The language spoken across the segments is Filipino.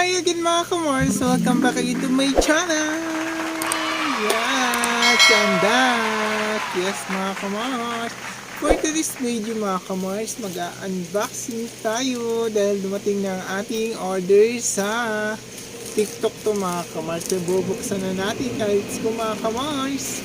Hi again mga kamars! Welcome back again to my channel! Yes! I'm back! Yes mga kamars! For today's video mga kamars, mag-unboxing tayo dahil dumating na ang ating order sa TikTok to mga kamars. So, bubuksan na natin kahit ko mga kamars.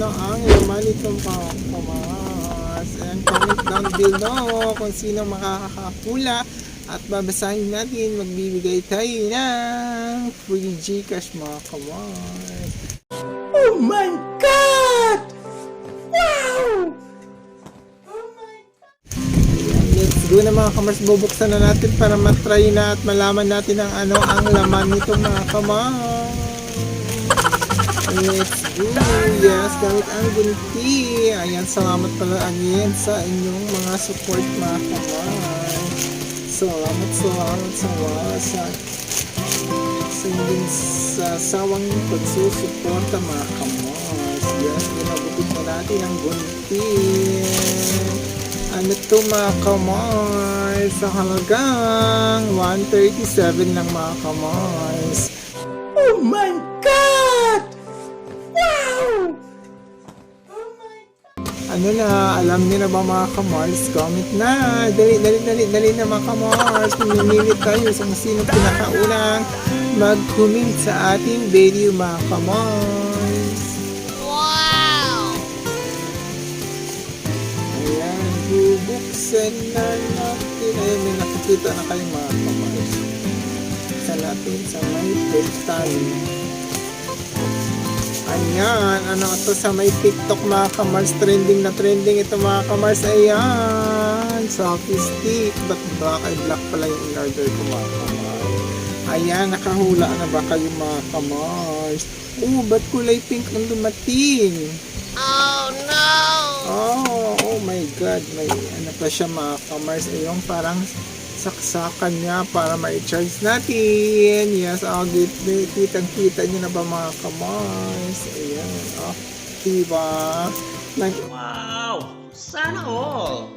Ano ang laman nitong kamars. And comment down below kung sino makakahula at babasahin natin, magbibigay tayo ng free Gcash mga kamars. Oh my God! Wow! Ayan, Let's go na mga kamars, bubuksan na natin para matry na at malaman natin ang ano ang laman nitong mga kamars. Let's go! Yes, gamit ang gunti. Ayan, salamat pala again sa inyong mga support mga kamay. Salamat, salamat, salamat sa sa inyong sa sawang pagsusuporta mga kamay. Yes, ginabubog na natin ang gunti. Ano to mga kamay? Sa halagang 137 lang mga kamay. Ano na, alam niyo na ba mga kamars? Comment na! Dali, dali, dali, dali na mga kamars! Pumimili tayo sa sino pinakaunang mag-comment sa ating video mga kamars! Ayan, bubuksan na natin. Ayan, may nakikita na kayo mga kamars. Sa natin sa may pedestal. Ayan, ano to sa may TikTok mga kamars, trending na trending ito mga kamars. Ayan, selfie stick. Ba't black ay black pala yung in-order ko mga kamars. Ayan, nakahula na ba kayo mga kamars? Oh, ba't kulay pink ang dumating? Oh, oh my God. May ano pa siya mga kamars. Ayun, parang saksakan niya para ma-charge natin. Yes, oh, kitang-kita niyo na ba mga kamars? Ayan, oh. Diba? Nag- Wow! Sana all!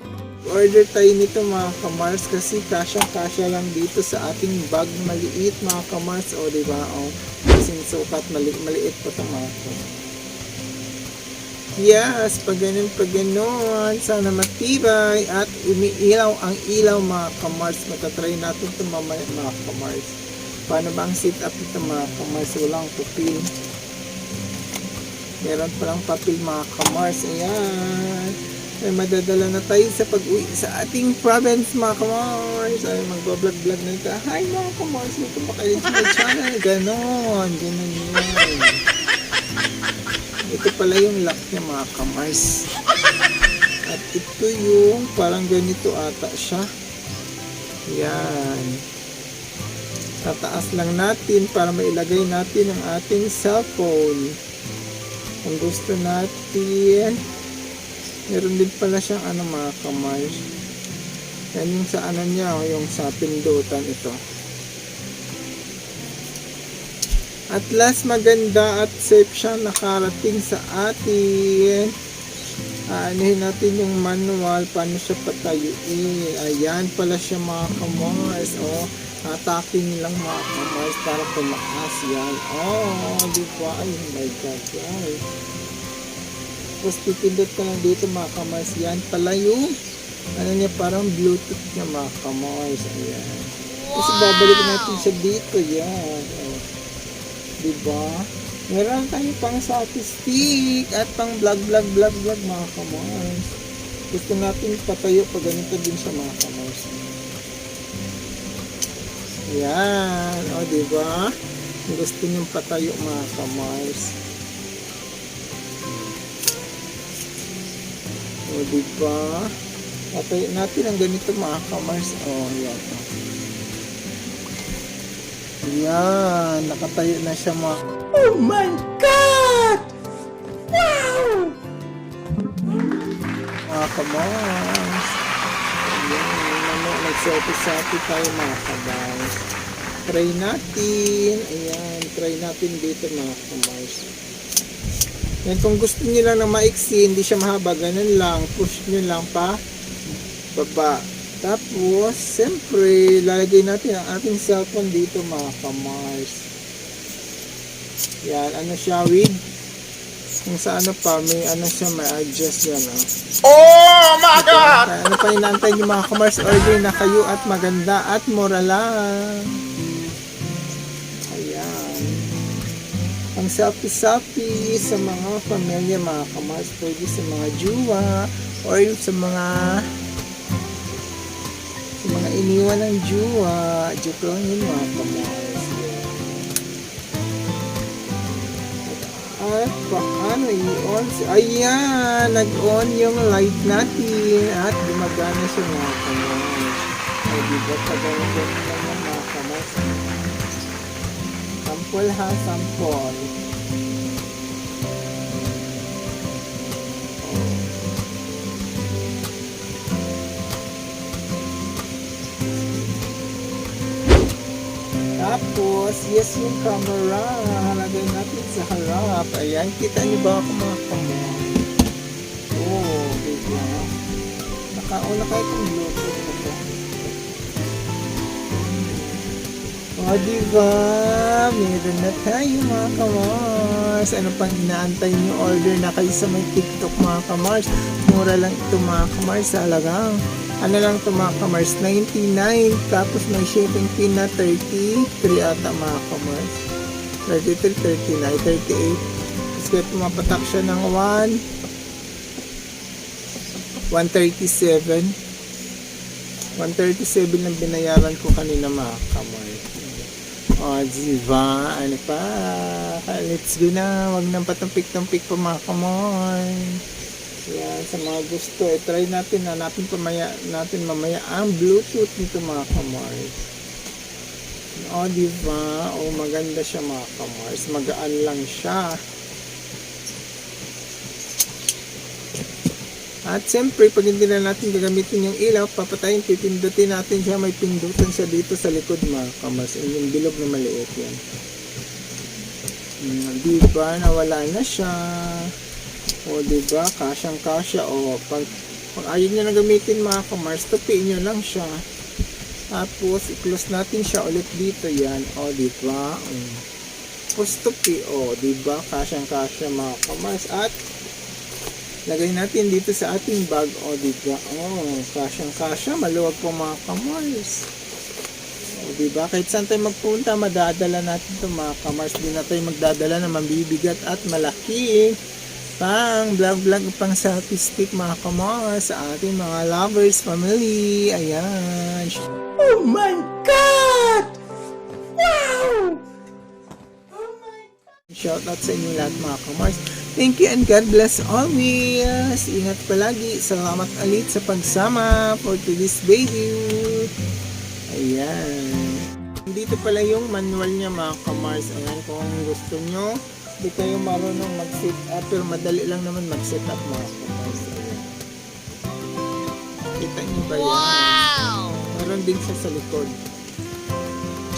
order tayo nito mga kamars kasi kasya-kasya lang dito sa ating bag maliit mga kamars. O, diba? O, kasing sukat, mali maliit pa ito mga kamars. Yes, pag ganun, pag ganun, sana matibay at umiilaw ang ilaw mga kamars. Matatry natin ito mamaya mga kamars. Paano ba ang sit up nito mga kamars? Walang pupil. Meron palang papel mga kamars. Ayan. Ay, madadala na tayo sa pag-uwi sa ating province mga kamars. Ay, magbablog-vlog na ito. Hi mga kamars, pa kayo sa my channel. Ganon, ganon yun. Ito pala yung lock niya mga kamars. At ito yung parang ganito ata siya. Yan. Tataas lang natin para mailagay natin ang ating cellphone. Kung gusto natin, meron din pala siyang ano mga kamars. Yan yung sa ano niya, yung sa pindutan ito. At last, maganda at safe siya nakarating sa atin. Aanihin natin yung manual, paano siya patayuin. Ayan pala siya mga kamars. Oh, atakin nilang mga kamars para tumaas yan. Oh, di ba? Ay, oh my God, guys. Tapos pipindot ka lang dito mga kamars. Yan pala yung ano niya, parang bluetooth niya mga kamars. Ayan. Kasi babalik natin siya dito. Yan. Diba? Meron tayong pang selfie stick at pang vlog vlog vlog vlog mga kamars. Gusto natin patayo pag ganito din siya mga kamars. Yan. O, diba? Gusto niyong patayo mga kamars. O, diba? Patayo natin ang ganito mga kamars. O, yan. Yan, nakatayo na siya mga... Oh my God! Wow! Mga kamars. Ayan, ano, nag-selfie-selfie tayo mga kamars. Try natin. Ayan, try natin dito mga kamars. Yan, kung gusto niyo lang na maiksi, hindi siya mahaba, ganun lang. Push niyo lang pa baba. Tapos, siyempre, lalagay natin ang ating cellphone dito mga kamars. Yan, ano siya, with kung sa ano pa, may ano siya, may adjust yan, ah. Oh my God! Kaya ano pa inantay niyo mga commerce order na kayo at maganda at mura lang. Ayan. Ang selfie-selfie sa mga pamilya mga commerce pwede sa mga juwa or yung sa mga iniwan ng juwa. Joke lang yun mga commerce. At paano i-on? Ayan, nag-on yung light natin at gumagana siya mga kamas. Ay, di ba pag-on naman mga kamas? Sample ha, sample. Tapos, yes yung camera. Lagay natin sa harap. Ayan, kita niyo ba ako mga kamay? Oh, diba? Nakauna kayo itong bluetooth na to. Oh, diba? Meron na tayo mga kamars. Ano pang inaantay niyo? Order na kayo sa may TikTok mga kamars. Mura lang ito mga kamars. Talagang ano lang ito mga kamars, 99. Tapos may shipping fee na 33 ata mga kamars. 33, 39, 38. Tapos kaya pumapatak siya ng 1, 137. 137 ang binayaran ko kanina mga kamars. O, diba? Ano pa? Let's go na. Huwag nang patumpik-tumpik pa mga kamars. Yan, sa mga gusto, eh, try natin, hanapin pa maya, natin mamaya ang Bluetooth nito mga kamars. O, di ba? O, maganda siya mga kamars. Magaan lang siya. At siyempre, pag hindi na natin gagamitin yung ilaw, papatayin, pipindutin natin siya. May pindutan siya dito sa likod mga kamars. Yung yung bilog na maliit yan. Hmm, di ba? Nawala na siya. O, di ba? Kasyang kasya. O, pag, pag ayaw nyo na gamitin mga kamars, tupiin nyo lang siya. Tapos, i-close natin siya ulit dito. Yan. O, di ba? Um, tapos, tupi. O, di ba? Kasyang kasya mga kamars. At, lagay natin dito sa ating bag. O, di ba? O, kasyang kasya. Maluwag po mga kamars. O, diba? Kahit saan tayo magpunta, madadala natin ito mga kamars. Di na tayo magdadala na mabibigat at malaki. Pang vlog-vlog pang selfie stick mga kamars sa ating mga lovers, family. Ayan. Oh my God! Wow! Shout out sa inyo lahat mga kamars. Thank you and God bless always. Ingat palagi. Salamat ulit sa pagsama for today's video. Ayan. Dito pala yung manual niya mga kamars. Ayan, kung gusto nyo, di kayo marunong mag-set up, pero madali lang naman mag-set up mga. Ayan. Kita nyo ba yan? Wow! Meron din siya sa likod.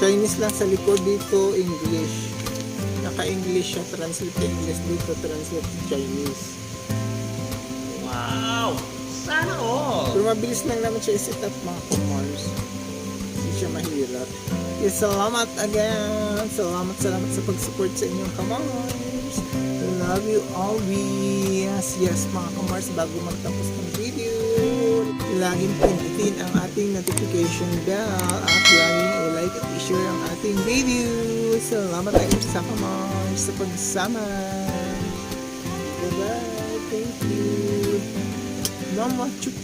Chinese lang sa likod dito, English. Naka-English siya, translate English dito, translate Chinese. Wow! Sana all! Pero mabilis lang naman siya i-set up mga kumars. Siya mahirap. Yes, salamat again. Salamat, salamat sa pag-support sa inyong kamars. Love you always. Yes, mga kamars, bago magtapos ng video, laging pindutin ang ating notification bell at laging i-like at i-share ang ating video. Salamat again sa kamars sa pagsama. Bye-bye. Thank you. Mama, chup.